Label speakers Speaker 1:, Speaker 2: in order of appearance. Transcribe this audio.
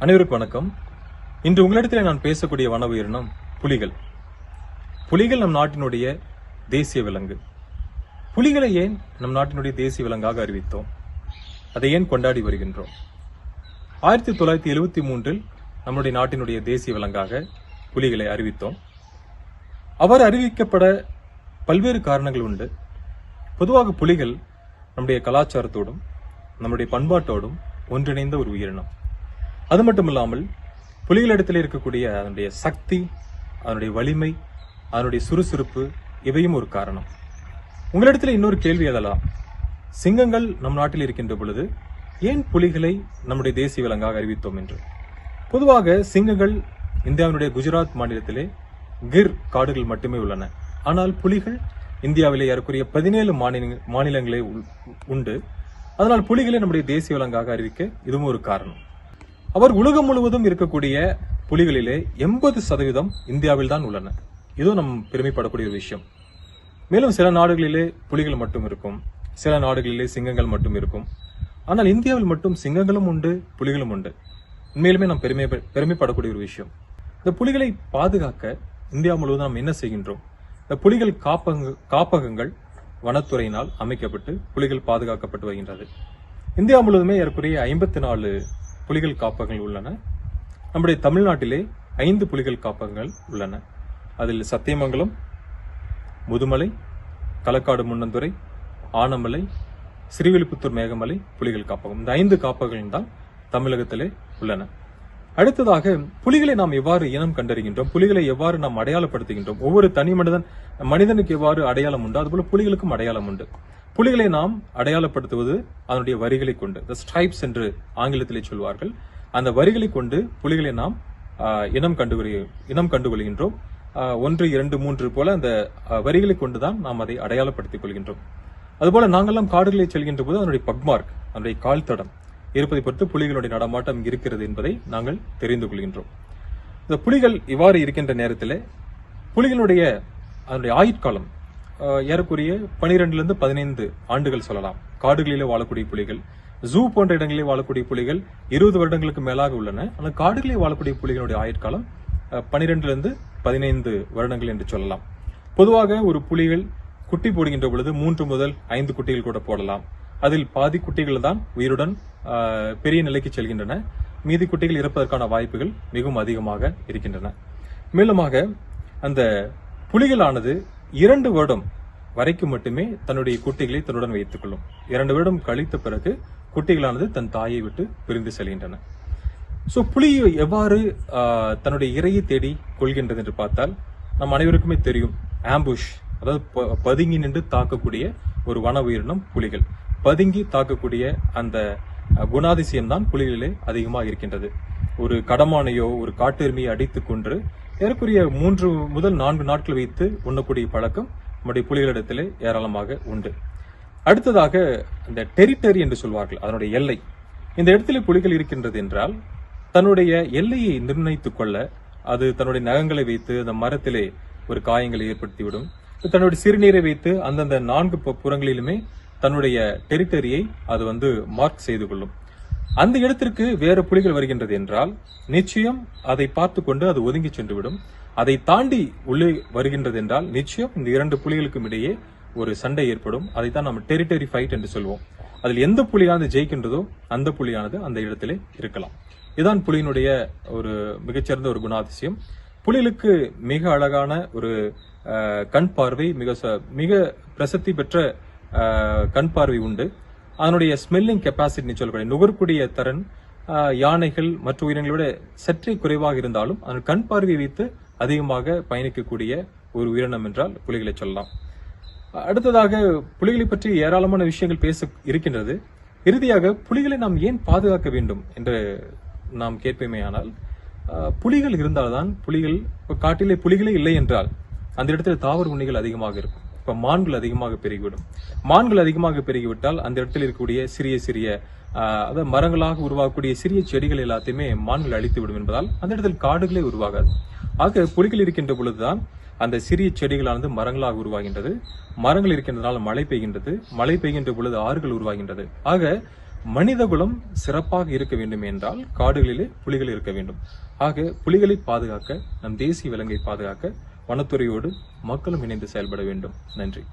Speaker 1: அனைவருக்கும் வணக்கம். இன்று உங்களிடத்தில் நான் பேசக்கூடிய வன உயிரினம் புலிகள். புலிகள் நம் நாட்டினுடைய தேசிய விலங்கு. புலிகளை ஏன் நம் நாட்டினுடைய தேசிய விலங்காக அறிவித்தோம்? அதை ஏன் கொண்டாடி வருகின்றோம்? ஆயிரத்தி தொள்ளாயிரத்தி எழுவத்தி மூன்றில் நம்முடைய நாட்டினுடைய தேசிய விலங்காக புலிகளை அறிவித்தோம். அவர் அறிவிக்கப்பட பல்வேறு காரணங்கள் உண்டு. பொதுவாக புலிகள் நம்முடைய கலாச்சாரத்தோடும் நம்முடைய பண்பாட்டோடும் ஒன்றிணைந்த ஒரு உயிரினம். அது மட்டும் இல்லாமல் புலிகளிடத்தில் இருக்கக்கூடிய அதனுடைய சக்தி அதனுடைய வலிமை அதனுடைய சுறுசுறுப்பு இவையும் ஒரு காரணம். உங்களிடத்தில் இன்னொரு கேள்வி எழலாம் சிங்கங்கள் நம் நாட்டில் இருக்கின்ற பொழுது ஏன் புலிகளை நம்முடைய தேசிய விலங்காக அறிவித்தோம் என்று? பொதுவாக சிங்கங்கள் இந்தியாவினுடைய குஜராத் மாநிலத்திலே கிர் காடுகள் மட்டுமே உள்ளன. ஆனால் புலிகள் இந்தியாவிலே ஏறக்குறைய பதினேழு மாநில மாநிலங்களே உண்டு. அதனால் புலிகளை நம்முடைய தேசிய விலங்காக அறிவிக்க இதுவும் ஒரு காரணம். அவர் உலகம் முழுவதும் இருக்கக்கூடிய புலிகளிலே எண்பது சதவீதம் இந்தியாவில் தான் உள்ளன. இதுவும் நம் பெருமைப்படக்கூடிய ஒரு விஷயம். மேலும் சில நாடுகளிலே புலிகள் மட்டும் இருக்கும். சில நாடுகளிலே சிங்கங்கள் மட்டும் இருக்கும். ஆனால் இந்தியாவில் மட்டும் சிங்கங்களும் உண்டு புலிகளும் உண்டு. உண்மையிலுமே நாம் பெருமை பெருமைப்படக்கூடிய ஒரு விஷயம். இந்த புலிகளை பாதுகாக்க இந்தியா முழுவதும் நாம் என்ன செய்கின்றோம்? இந்த புலிகள் காப்பக காப்பகங்கள் வனத்துறையினால் அமைக்கப்பட்டு புலிகள் பாதுகாக்கப்பட்டு வருகின்றது. இந்தியா முழுவதுமே ஏற்குறைய ஐம்பத்தி நாலு புலிகள் காப்பகங்கள் உள்ளன. நம்முடைய தமிழ்நாட்டிலே ஐந்து புலிகள் காப்பகங்கள் உள்ளன. அதில் சத்தியமங்கலம் முதுமலை களக்காடு முன்னந்துறை ஆனமலை ஸ்ரீவில்லிபுத்தூர் மேகமலை புலிகள் காப்பகம். இந்த ஐந்து காப்பகங்கள் தான் தமிழகத்திலே உள்ளன. அடுத்ததாக புலிகளை நாம் எவ்வாறு இனம் கண்டறிகின்றோம்? புலிகளை எவ்வாறு நாம் அடையாளப்படுத்துகின்றோம்? ஒவ்வொரு தனி மனிதன் மனிதனுக்கு எவ்வாறு அடையாளம் உண்டு? அதுபோல புலிகளுக்கும் அடையாளம் உண்டு. புலிகளை நாம் அடையாளப்படுத்துவது அதனுடைய வரிகளை கொண்டு த ஸ்ட்ரைப்ஸ் என்று ஆங்கிலத்திலே சொல்வார்கள். அந்த வரிகளை கொண்டு புலிகளை நாம் இனம் கண்டு இனம் கண்டுகொள்கின்றோம். ஒன்று இரண்டு மூன்று போல அந்த வரிகளை கொண்டு தான் நாம் அதை அடையாளப்படுத்திக் கொள்கின்றோம். அதுபோல நாங்கெல்லாம் காடுகளில் செல்கின்ற போது அதனுடைய பக்மார்க் அதனுடைய கால் தடம் இருப்பதை பொறுத்து புலிகளுடைய நடமாட்டம் இருக்கிறது என்பதை நாங்கள் தெரிந்து கொள்கின்றோம். இந்த புலிகள் இவ்வாறு இருக்கின்ற நேரத்தில் புலிகளுடைய அதனுடைய ஆயுட்காலம் ஏறக்குரிய ஏறக்குறைய பதினைந்து ஆண்டுகள் சொல்லலாம். காடுகளிலே வாழக்கூடிய புலிகள் ஜூ போன்ற இடங்களிலே வாழக்கூடிய புலிகள் இருபது வருடங்களுக்கு மேலாக உள்ளன. ஆனால் காடுகளிலே வாழக்கூடிய புலிகளுடைய ஆயுட்காலம் பனிரெண்டுலேருந்து பதினைந்து வருடங்கள் என்று சொல்லலாம். பொதுவாக ஒரு புலிகள் குட்டி போடுகின்ற பொழுது மூன்று முதல் ஐந்து குட்டிகள் கூட போடலாம். அதில் பாதி குட்டிகள் தான் உயிருடன் பெரிய நிலைக்கு செல்கின்றன. மீதி குட்டிகள் இறப்பதற்கான வாய்ப்புகள் மிகவும் அதிகமாக இருக்கின்றன. மேலுமாக அந்த புலிகளானது இரண்டு வருடம் வரைக்கும் மட்டுமே தன்னுடைய குட்டிகளை தன்னுடன் வைத்துக் கொள்ளும். இரண்டு வருடம் கழித்த பிறகு குட்டிகளானது தன் தாயை விட்டு பிரிந்து செல்கின்றன. ஸோ புலி எவ்வாறு தன்னுடைய இறையை தேடி கொள்கின்றது என்று பார்த்தால் நம் அனைவருக்குமே தெரியும் ஆம்புஷ் அதாவது ப- பதுங்கி நின்று தாக்கக்கூடிய ஒரு வன உயிரினம் புலிகள். பதுங்கி தாக்கக்கூடிய அந்த குணாதிசயம் தான் புலிகளிலே அதிகமாக இருக்கின்றது. ஒரு கடமானையோ ஒரு காட்டெருமையை அடித்துக் கொன்று ஏறக்குரிய மூன்று முதல் நான்கு நாட்கள் வைத்து உண்ணக்கூடிய பழக்கம் நம்முடைய புலிகளிடத்திலே ஏராளமாக உண்டு. அடுத்ததாக இந்த டெரிட்டரி என்று சொல்வார்கள் அதனுடைய எல்லை. இந்த இடத்திலே புலிகள் இருக்கின்றது என்றால் தன்னுடைய எல்லையை நிர்ணயித்துக் கொள்ள அது தன்னுடைய நகங்களை வைத்து அந்த மரத்திலே ஒரு காயங்களை ஏற்படுத்திவிடும். தன்னுடைய சிறுநீரை வைத்து அந்தந்த நான்கு புறங்களிலுமே தன்னுடைய டெரிட்டரியை அது வந்து மார்க் செய்து கொள்ளும். அந்த இடத்திற்கு வேறு புலிகள் வருகின்றது என்றால் நிச்சயம் அதை பார்த்து கொண்டு அது ஒதுங்கி சென்றுவிடும். அதை தாண்டி உள்ளே வருகின்றது என்றால் நிச்சயம் இந்த இரண்டு புலிகளுக்கும் இடையே ஒரு சண்டை ஏற்படும். அதை தான் நம்ம டெரிட்டரி ஃபைட் என்று சொல்வோம். அதில் எந்த புலியானது ஜெயிக்கின்றதோ அந்த புலியானது அந்த இடத்திலே இருக்கலாம். இதுதான் புலியினுடைய ஒரு மிகச்சிறந்த ஒரு குணாதிசயம். புலிகளுக்கு மிக அழகான ஒரு கண் பார்வை மிக ச- மிக பிரசித்தி பெற்ற கண் பார்வை உண்டு. அதனுடைய ஸ்மெல்லிங் கெப்பாசிட்டி சொல்லக்கூடிய நுகரக்கூடிய திறன் யானைகள் மற்ற உயிரினங்களை விட சற்றே குறைவாக இருந்தாலும் அதன் கண் பார்வை வைத்து அதிகமாக பயணிக்கக்கூடிய ஒரு உயிரினம் என்றால் புலிகளை சொல்லலாம். அடுத்ததாக புலிகளை பற்றி ஏராளமான விஷயங்கள் பேச இருக்கின்றது. இறுதியாக புலிகளை நாம் ஏன் பாதுகாக்க வேண்டும் என்று நாம் கேட்பேமேயானால் ஆஹ், புலிகள் இருந்தால்தான் புலிகள் இப்போ காட்டிலே புலிகளே இல்லை என்றால் அந்த இடத்துல தாவர உண்ணிகள் அதிகமாக இருக்கும். இப்ப மான்கள் அதிகமாக பெருகிவிடும். மான்கள் அதிகமாக பெருகிவிட்டால் அந்த இடத்தில் இருக்கக்கூடிய சிறிய சிறிய அதாவது மரங்களாக உருவாகக்கூடிய சிறிய செடிகள் எல்லாத்தையுமே மான்கள் அழித்து விடும் என்பதால் அந்த இடத்தில் காடுகளே உருவாகாது. ஆக புலிகள் இருக்கின்ற பொழுதுதான் அந்த சிறிய செடிகளானது மரங்களாக உருவாகின்றது. மரங்கள் இருக்கின்றதால் மழை பெய்கின்றது. மழை பெய்கின்ற பொழுது ஆறுகள் உருவாகின்றது. ஆக மனிதகுலம் சிறப்பாக இருக்க வேண்டும் என்றால் காடுகளிலே புலிகள் இருக்க வேண்டும். ஆக புலிகளை பாதுகாக்க நம் தேசிய விலங்கை பாதுகாக்க வனத்துறையோடு மக்களும் இணைந்து செயல்பட வேண்டும். நன்றி.